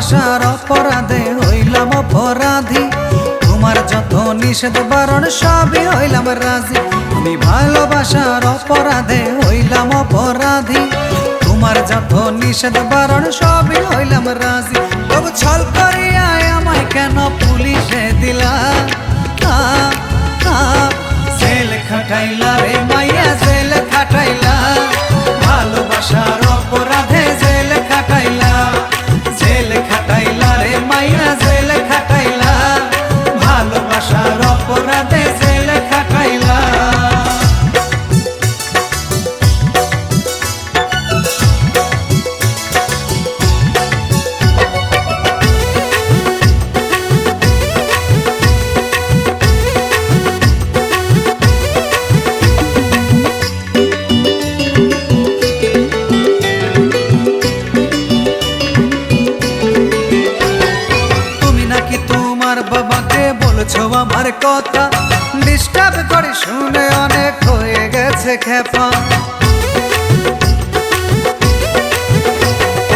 ভালোবাসার অপরাধে হইলাম অপরাধী। তোমার যত নিষেধ বারণ সবই হইলাম রাজি। আমি ভালোবাসার অপরাধে হইলাম অপরাধী। তোমার যত নিষেধ বারণ সবই হইলাম রাজি। তবু ছল করিয়া আমায় কেন পুলিশে দিলা? জেল খাটাইলা বলছো আমার কথা? ডিস্টার্ব করে শুনে অনেক হয়ে গেছে খেপা।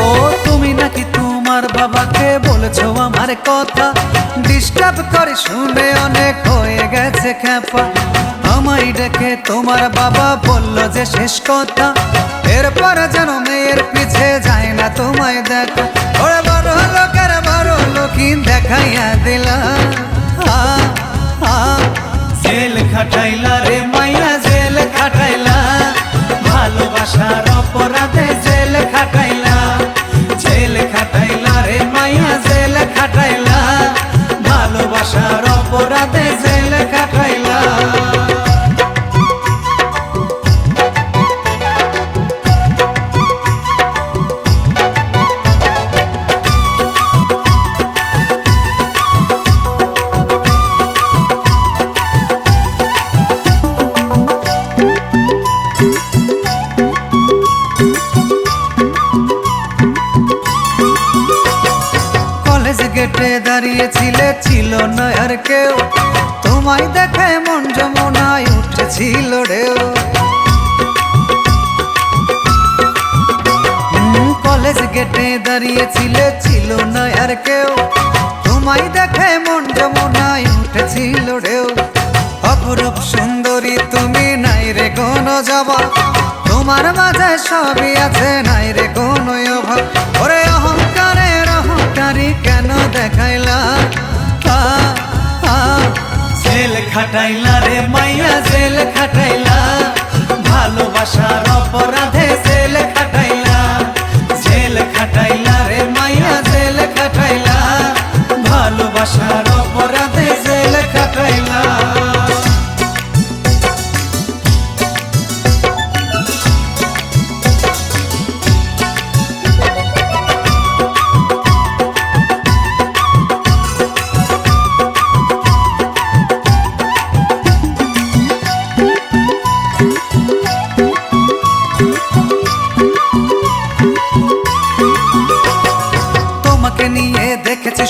ও, তুমি নাকি তোমার বাবাকে বলছো আমার কথা? ডিস্টার্ব করে শুনে অনেক হয়ে গেছে খেপা। আমায় ডেকে তোমার বাবা বলল যে শেষ কথা। এরপর যেন মেয়ের পিছে যায় না তোমায় দেখা। ওরে বড় লোকের বড় লোকিন দেখাইয়া দিলা জেল খাটাইলা গেটে দাঁড়িয়েছিলে ছিল না আর কেউ। তোমায় দেখে মন যমুনায় উঠেছিল হুম, কলেজ গেটে দাঁড়িয়েছিলে ছিল না আর কেউ। তোমায় দেখে মন যমুনায় উঠেছিল ঢেউ। অপরূপ সুন্দরী তুমি নাই রে কোনো জবাব তোমার মাঝে সবই আছে নাই রে কোনো অভাব। ওরে অহংকারের অহংকারী দেখাইলা। জেল খাটাইলা রে মাইয়া জেল খাটাইলা। ভালোবাসার অপরাধে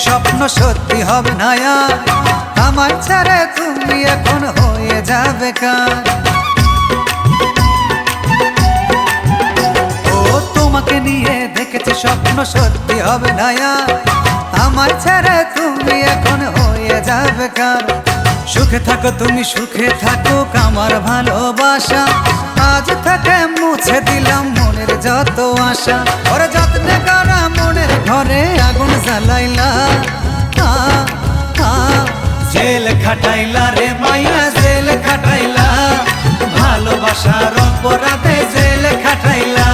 স্বপ্ন সত্যি হবে না আর। আমার ছেড়ে তুমি এখন হয়ে যাবে কার ও, তোমাকে নিয়ে দেখেছি স্বপ্ন সত্যি হবে না আর। আমার ছেড়ে তুমি এখন হয়ে যাবে কার সুখে থাকো তুমি, সুখে থাকো আমার ভালোবাসা আজ থেকে মুছে দিলাম মনের যত আশা ওরা যত্নে করা ঘরে আগুন জ্বালাইলা। জেল খাটাইলা রে মাইয়া জেল খাটাইলা। ভালোবাসার অপরাধে জেল খাটাইলা।